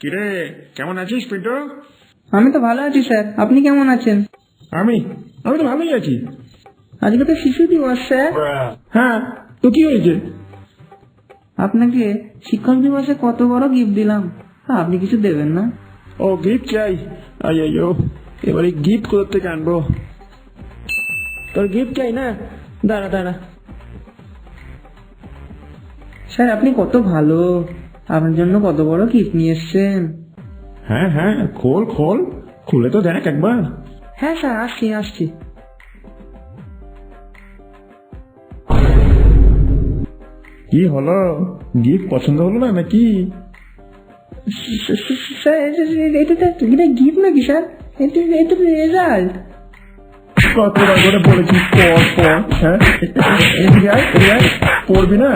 কিরে কেমন আছিস পিন্টু? আমি তো ভালো আছি স্যার। আপনি কেমন আছেন? আমি? আমি তো ভালোই আছি। আজকে তো শিশু দিবস স্যার। হ্যাঁ তো কি হয়েছে? আপনাকে শিক্ষক দিবসে কত বড় গিফট দিলাম। আপনি কিছু দেবেন না? ও গিফট চাই। আইয়ো এবারে গিফট কোথা থেকে আনব? তোর গিফট চাই না? দাঁড়া দাঁড়া। স্যার আপনি কত ভালো। আপনার জন্য কত বড় গিফট নিয়ে এসছেন? হ্যাঁ হ্যাঁ খোল খোল খুলে তো দেখ একবার। হ্যাঁ স্যার আসছি আসছি। কি হলো? গিফট পছন্দ হলো না নাকি? স্যার এটা এটা গিফট নাকি স্যার? এটা এটা রেজাল্ট। কতবার করে বলেছি হ্যাঁ? পড়বি না?